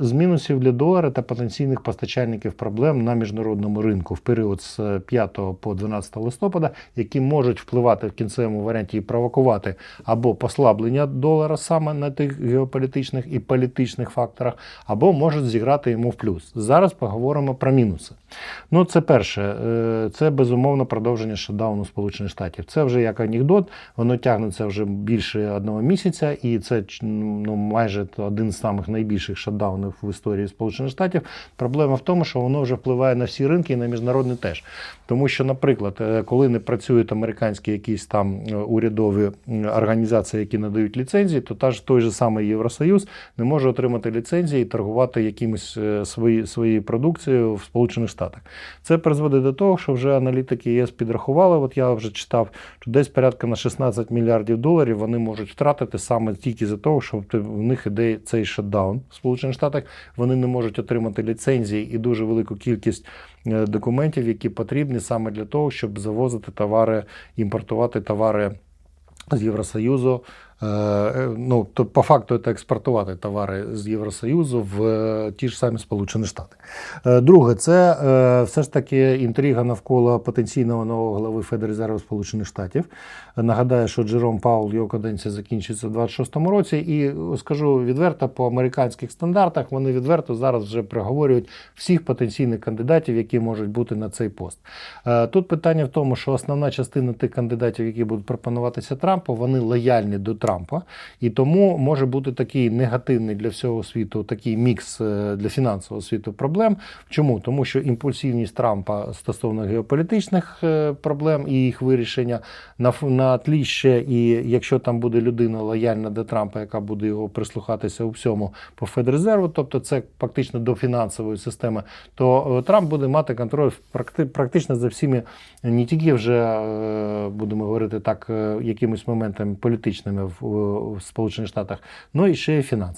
З мінусів для долара та потенційних постачальників проблем на міжнародному ринку в період з 5 по 12 листопада, які можуть впливати в кінцевому варіанті і провокувати або послаблення долара саме на тих геополітичних і політичних факторах, або можуть зіграти йому в плюс. Зараз поговоримо про мінуси. Ну, це перше, е, це безумовно продовження шатдауну Сполучених Штатів. Це вже як анекдот, воно тягнеться вже більше одного місяця, і це ну, майже один з самих найбільших шатдаунів в історії Сполучених Штатів. Проблема в тому, що воно вже впливає на всі ринки і на міжнародний теж. Тому що, наприклад, е, коли не працюють американські якісь там е, урядові організації, які надають ліцензії, то та ж той же самий Євросоюз не може отримати ліцензії і торгувати якимось е, свої, своєю продукцією в Сполучених Штатах. Це призводить до того, що вже аналітики ЄС підрахували. От я вже читав, що десь порядка на 16 мільярдів доларів вони можуть втратити саме тільки за того, що в них іде цей шатдаун в Сполучених Штатах. Вони не можуть отримати ліцензії і дуже велику кількість е, документів, які потрібні саме для того, щоб завозити товари, імпортувати товари з Євросоюзу. Е, Ну, то по факту це експортувати товари з Євросоюзу в е, ті ж самі Сполучені Штати. Е, Друге, це все ж таки інтрига навколо потенційного нового глави Федрезерву Сполучених Штатів. Нагадаю, що Джером Паул його каденція закінчиться в 26-му році, і скажу відверто, по американських стандартах вони відверто зараз вже приговорюють всіх потенційних кандидатів, які можуть бути на цей пост. Тут питання в тому, що основна частина тих кандидатів, які будуть пропонуватися Трампу, вони лояльні до Трампа, і тому може бути такий негативний для всього світу такий мікс е, для фінансового світу проблем. Чому? Тому що імпульсивність Трампа стосовно геополітичних е, проблем і їх вирішення на, на тлі ще, і якщо там буде людина лояльна до Трампа, яка буде його прислухатися у всьому по Федрезерву, тобто це фактично до фінансової системи, то е, Трамп буде мати контроль практи- практично за всіми, не тільки вже будемо говорити так, якимось моментами політичними в, Сполучених Штатах, ну і ще фінансах.